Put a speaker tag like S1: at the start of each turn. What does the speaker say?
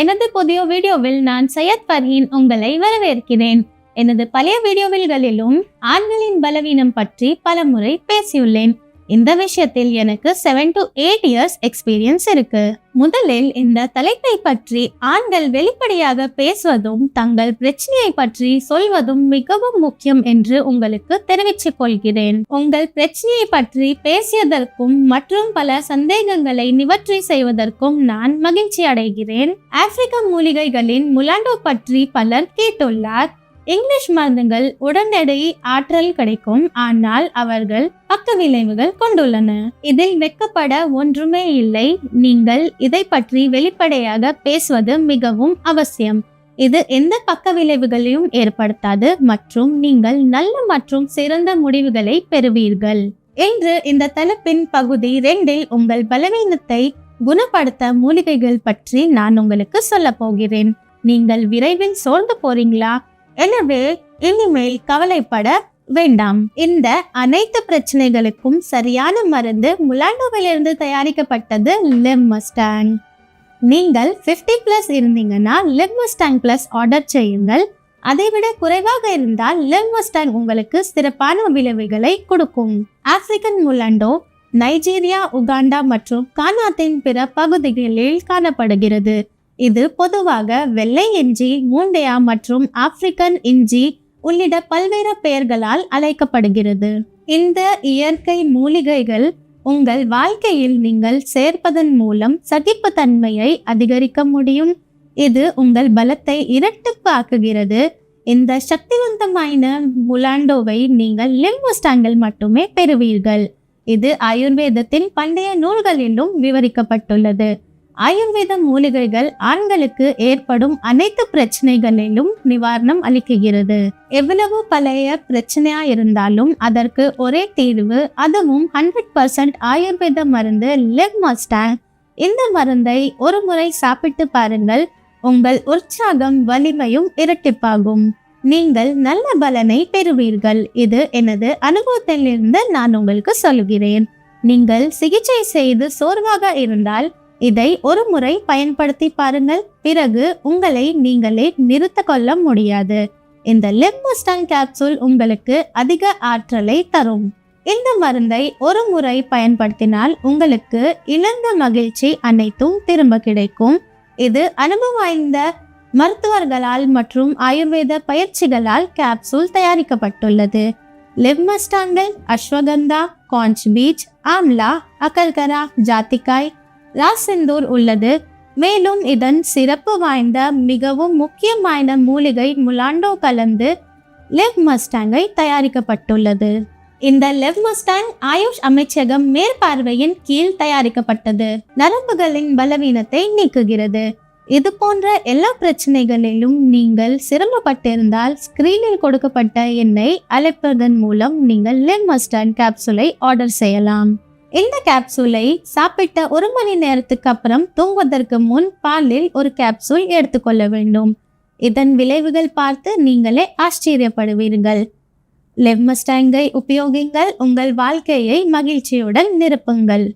S1: எனது புதிய வீடியோவில் நான் சையத் பர்ஹீன் உங்களை வரவேற்கிறேன். எனது பழைய வீடியோவில்களிலும் ஆண்களின் பலவீனம் பற்றி பலமுறை பேசியுள்ளேன். இந்த விஷயத்தில் எனக்கு seven to eight years experience இருக்கு. முதலில் இந்த தலைப்பை பற்றி ஆண்கள் வெளிப்படையாக பேசுவதும் தங்கள் பிரச்சனையை பற்றி சொல்வதும் மிகவும் முக்கியம் என்று உங்களுக்கு தெரிவித்துக் கொள்கிறேன். உங்கள் பிரச்சனையை பற்றி பேசியதற்கும் மற்றும் பல சந்தேகங்களை நிவர்த்தி செய்வதற்கும் நான் மகிழ்ச்சி அடைகிறேன் ஆப்பிரிக்க மூலிகைகளின் முலாண்டோ பற்றி பலர் கேட்டுள்ளார். இங்கிலீஷ் மருந்துகள் உடனடி ஆற்றல் கிடைக்கும் ஆனால் அவர்கள் பக்க விளைவுகள் கொண்டுள்ளன. இதில் வெக்கப்பட ஒன்றுமே இல்லை. நீங்கள் இதை பற்றி வெளிப்படையாக பேசுவது மிகவும் அவசியம். இது எந்த பக்க விளைவுகளையும் ஏற்படுத்தாது மற்றும் நீங்கள் நல்ல மற்றும் சிறந்த முடிவுகளை பெறுவீர்கள். இன்று இந்த தலைப்பின் பகுதி ரெண்டில் உங்கள் பலவீனத்தை குணப்படுத்த மூலிகைகள் பற்றி நான் உங்களுக்கு சொல்ல போகிறேன். நீங்கள் விரைவில் சோர்ந்து போறீங்களா? எனவே இனிமேல் கவலைப்பட வேண்டாம். இந்த அனைத்து பிரச்சனைகளுக்கும் சரியான மருந்து முலாண்டோவிலிருந்து தயாரிக்கப்பட்டது லெம்மஸ்டாங் நீங்கள் 50 பிளஸ் இருந்தீங்கன்னா லெம்மஸ்டாங் பிளஸ் ஆர்டர் செய்யுங்கள். அதைவிட குறைவாக இருந்தால் லெம்மஸ்டாங் உங்களுக்கு சிறப்பான விளைவுகளை கொடுக்கும். ஆப்பிரிக்கன் முலாண்டோ நைஜீரியா உகாண்டா மற்றும் கானாத்தின் பிற பகுதிகளில் காணப்படுகிறது. இது பொதுவாக வெள்ளை இஞ்சி மூண்டையா மற்றும் ஆப்பிரிக்கன் இஞ்சி உள்ளிட்ட பல்வேறு பெயர்களால் அழைக்கப்படுகிறது. இந்த இயற்கை மூலிகைகள் உங்கள் வாழ்க்கையில் நீங்கள் சேர்ப்பதன் மூலம் சகிப்புத்தன்மையை அதிகரிக்க முடியும். இது உங்கள் பலத்தை இரட்டிப்பு ஆக்குகிறது இந்த சக்திவந்தமான முலாண்டோவை நீங்கள் லிம்போஸ்டாங்கில் மட்டுமே பெறுவீர்கள். இது ஆயுர்வேதத்தின் பண்டைய நூல்களிலும் விவரிக்கப்பட்டுள்ளது. ஆயுர்வேத மூலிகைகள் ஆண்களுக்கு ஏற்படும் அனைத்து பிரச்சனைகளிலும் நிவாரணம் அளிக்குகிறது எவ்வளவு பழைய பிரச்சனையா இருந்தாலும் அதற்கு ஒரே தீர்வு அதுவும் ஹண்ட்ரட் பர்சன்ட் ஆயுர்வேத மருந்து லெக் மஸ்டாங் இந்த மருந்தை ஒரு முறை சாப்பிட்டு பாருங்கள் உங்கள் உற்சாகம் வலிமையும் இரட்டிப்பாகும். நீங்கள் நல்ல பலனை பெறுவீர்கள். இது எனது அனுபவத்திலிருந்து நான் உங்களுக்கு சொல்கிறேன். நீங்கள் சிகிச்சை செய்து சோர்வாக இருந்தால் இதை ஒரு முறை பயன்படுத்தி பாருங்கள். பிறகு உங்களை நீங்களே நிறுத்த கொள்ள முடியாது. இந்த லெப்மஸ்டாங் கேப்சூல் உங்களுக்கு அதிக ஆற்றலை தரும். இந்த மருந்தை ஒரு முறை பயன்படுத்தினால் உங்களுக்கு இழந்த மகிழ்ச்சி அனைத்தும் திரும்ப கிடைக்கும். இது அனுபவம் வாய்ந்த மருத்துவர்களால் மற்றும் ஆயுர்வேத பயிற்சிகளால் கேப்சூல் தயாரிக்கப்பட்டுள்ளது. லெப்மஸ்டாங்கள் அஸ்வகந்தா காஞ்ச் பீச் ஆம்லா அகல்கரா ஜாத்திக்காய் ராசிந்தூர் உள்ளது. மேலும் இதன் சிறப்பு வாய்ந்த மிகவும் முக்கியமான மூலிகை முலாண்டோ கலந்து லெவ் மஸ்டாங்கை தயாரிக்கப்பட்டுள்ளது. இந்த லெவ் மஸ்டாங் ஆயுஷ் அமைச்சகம் மேற்பார்வையின் கீழ் தயாரிக்கப்பட்டது. நரம்புகளின் பலவீனத்தை நீக்குகிறது. இது போன்ற எல்லா பிரச்சனைகளிலும் நீங்கள் சிரமப்பட்டிருந்தால் ஸ்கிரீனில் கொடுக்கப்பட்ட எண்ணை அழைப்பதன் மூலம் நீங்கள் லெவ் மஸ்டாங் கேப்சூலை ஆர்டர் செய்யலாம். இந்த கேப்சூலை சாப்பிட்ட ஒரு மணி நேரத்துக்கு அப்புறம் தூங்குவதற்கு முன் பாலில் ஒரு கேப்சூல் எடுத்துக்கொள்ள வேண்டும். இதன் விளைவுகள் பார்த்து நீங்களே ஆச்சரியப்படுவீர்கள். லெவ்மஸ்டாங்கை உபயோகிங்கள். உங்கள் வாழ்க்கையை மகிழ்ச்சியுடன் நிரப்புங்கள்.